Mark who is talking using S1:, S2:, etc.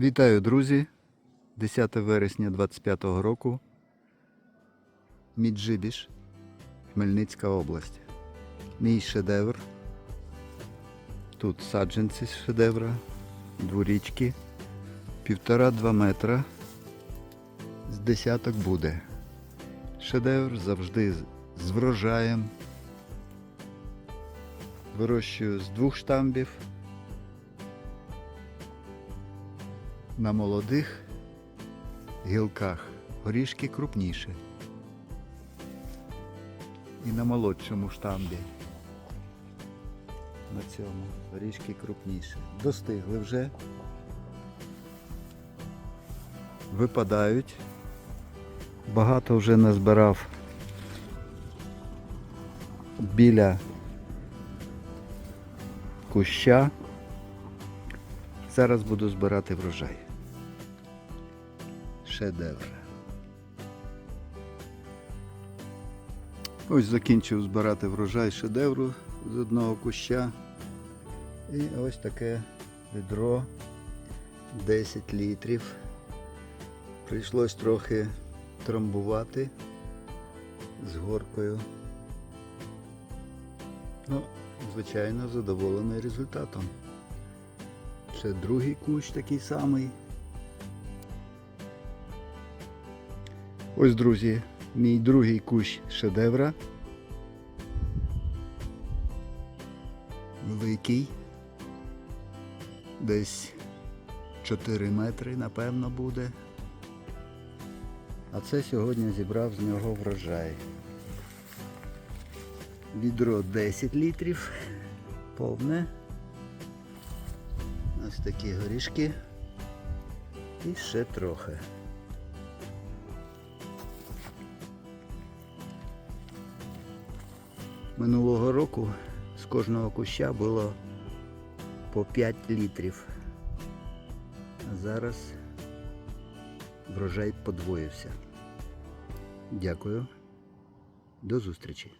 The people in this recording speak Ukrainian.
S1: Вітаю, друзі! 10 вересня 25 року. Міджибіш, Хмельницька область. Мій шедевр. Тут саджанці з шедевра, дворічки, півтора-два метра. З десяток буде. Шедевр завжди з врожаєм. Вирощую з двох штамбів. На молодих гілках горішки крупніші. І на молодшому штамбі. На цьому горішки крупніші. Достигли вже. Випадають. Багато вже назбирав біля куща. Зараз буду збирати врожай. Шедевр. Ось закінчив збирати врожай шедевру з одного куща. І ось таке відро 10 літрів. Прийшлось трохи трамбувати з горкою. Ну, звичайно, задоволений результатом. Це другий кущ такий самий. Ось, друзі, мій другий кущ шедевра. Великий. Десь 4 метри, напевно, буде. А це сьогодні зібрав з нього врожай. Відро 10 літрів, повне. Ось такі горішки. І ще трохи. Минулого року з кожного куща було по 5 літрів. А зараз врожай подвоївся. Дякую. До зустрічі.